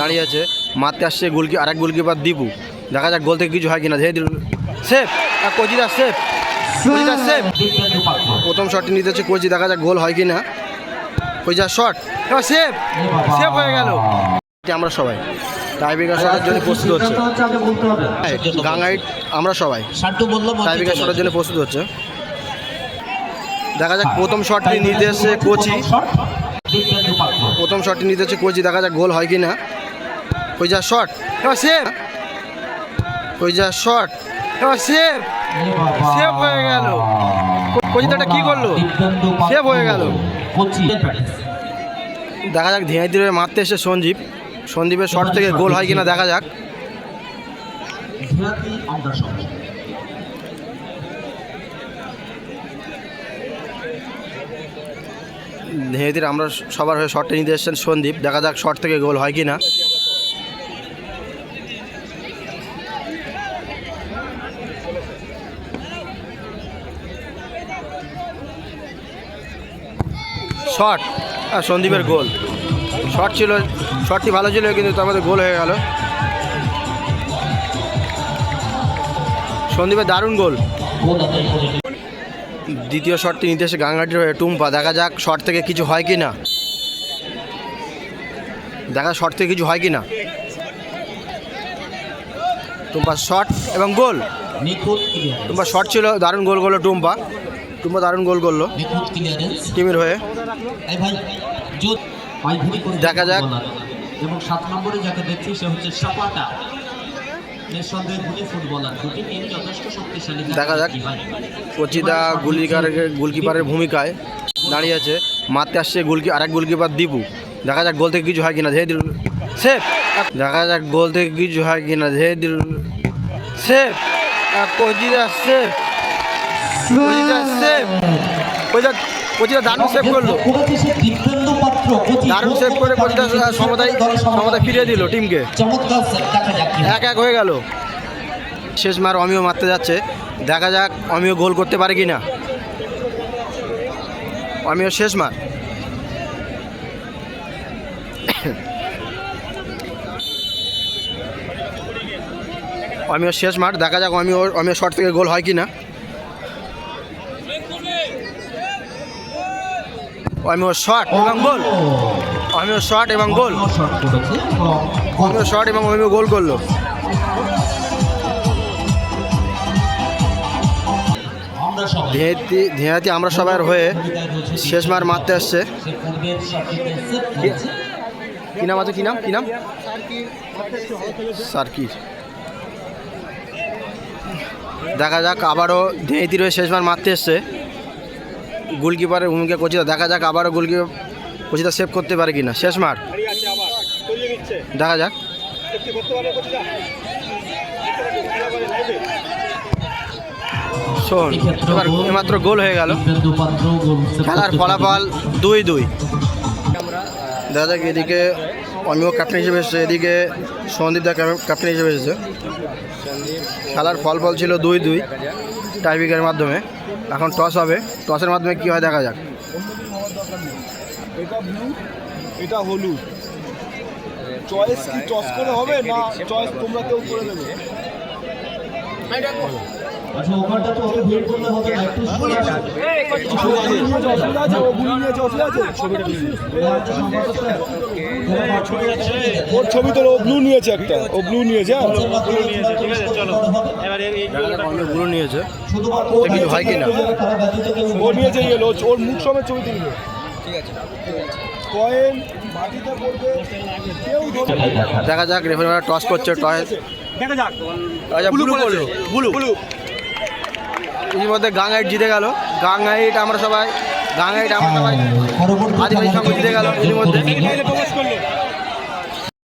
দাঁড়িয়ে আছে। মারতে আসছে গোলকি আরেক গোলকিপার দীপু। দেখা যাক গোল থেকে কিছু হয় কিনা। ধীরে সেফ। কোচিদা সেফ। কোচিদা সেফ। প্রথম শটটি নিতে হচ্ছে কোচি দেখা যাক গোল হয় কিনা। কোচিদা শট এবার সেফ। সেফ হয়ে গেল। আমরা সবাই। টাইব্রেকার শটের জন্য প্রস্তুত হচ্ছে। গাঙ্গাইট আমরা সবাই। টাইব্রেকার শটের জন্য প্রস্তুত হচ্ছে। দেখা যাক প্রথম শটটি নিতে এসছে কোচি। প্রথম শটটি নিতে হচ্ছে কোচি। দেখা যাক গোল হয় কি না কইজা শট। এবার সেভ কইজা শট। এবার সেভ সেভ হয়ে গেল। কোচিদাটা কি করল? সেভ হয়ে গেল। দেখা যাক ধীরে ধীরে মারতে এসে সঞ্জীব। সন্দীপের শট থেকে গোল হয় কিনা দেখা যাক। ধীরে ধীরে আমরা সবার হয়ে শটটা নিতে এসেছেন সন্দীপ দেখা যাক শট থেকে গোল হয় কি না শট আর সন্দীপের গোল। শট ছিল, শটটি ভালো ছিল, কিন্তু তার গোল হয়ে গেল। সন্দীপের দারুণ গোল। দ্বিতীয় শটটি নিতে এসে গাঙ্গাটির হয়ে টুম্পা। দেখা যাক শট থেকে কিছু হয় কি না। দেখা শট থেকে কিছু হয় কি না। টুম্পা শট এবং গোল। টুম্পা শট ছিল, দারুণ গোল করল টুম্পা। টুম্পা দারুণ গোল করল। টিমের হয়ে। দেখা যাক। এবং সাত নম্বরে যাকে দেখছি সে হচ্ছে সাপাটা। নিঃসন্দেহে গুলি ফুটবলার। দুটি টিম যথেষ্ট শক্তিশালী। দেখা যাক। কচিদা গুলিকার গোলকিপারের ভূমিকায় দাঁড়িয়ে আছে। মারতে আসছে গোলকি আরেক গোলকিপার দীপু। দেখা যাক গোল থেকে কিছু হয় কিনা। ধীরে দিল। সেফ! দেখা যাক গোল থেকে কিছু হয় কিনা। ধীরে ধীরে সেফ! কচিদা সেফ! দারুণ করল। দারুণ করে ফিরিয়ে দিল টিমকে। এক এক হয়ে শেষ মার অমিও মারতে যাচ্ছে। দেখা যাক অমিও গোল করতে পারে কি না অমিও শেষ মার। অমিও শেষ মার। দেখা যাক অমিও অমিও শট থেকে গোল হয় কি না অমিও শট এবং গোল। অমিও শট এবং গোল। অমিও শট এবং অমিও গোল করল। ধেয়াতি আমরা সবার হয়ে শেষ মার মারতে আসছে। কি নাম আছে? কি নাম? কি নাম? সার্কির। দেখা যাক, আবারও ধেয়াতি রয়ে শেষ মার মারতে এসছে। গোলকিপারের ভূমিকা কচিতা দেখা যাক আবারও গোলকিপার কচিতা সেভ করতে পারে কিনা। শেষ মার দেখা যাক। শোন, এবার মাত্র গোল হয়ে গেল। খেলার ফলাফল দুই দুই। দেখা যাক এদিকে অমিও ক্যাপ্টেন হিসেবে এসেছে। এদিকে সন্দীপ দা ক্যাপ্টেন হিসেবে এসেছে। খেলার ফলাফল ছিল দুই দুই টাইব্রেকারের মাধ্যমে। এখন টস হবে। টসের মাধ্যমে কী হয় দেখা যাক। এটা এটা হলুদ। চয়েস কি টস করে হবে না চয়েস তোমরা কেউ করে দেবে? আচ্ছা ওখানটা তো অত ভিড় করলে হবে না একটু। আছে ও ব্লু নিয়েছে অসুবিধা আছে ছবিটা ওর ছবি ও ব্লু নিয়েছে একটা। ও ব্লু নিয়েছে হ্যাঁ? অনেকগুলো নিয়েছে হয় কি না? ও নিয়েছে ইয়েলো ওর মুখ সমেত ছবি তুলবে। ঠিক আছে। কয়েন মাটিতে পড়বে কেউ দেখা যাক রেফারি টস করছে টস দেখা যাক। আচ্ছা ব্লু করল ব্লু ব্লু ইতিমধ্যে গাঙ্গাইট জিতে গেল। গাঙ্গাইট আমরা সবাই গাঙ্গাইট আমরা সবাই আদিবাসী সঙ্গে জিতে গেল এর মধ্যে প্রকাশ করল।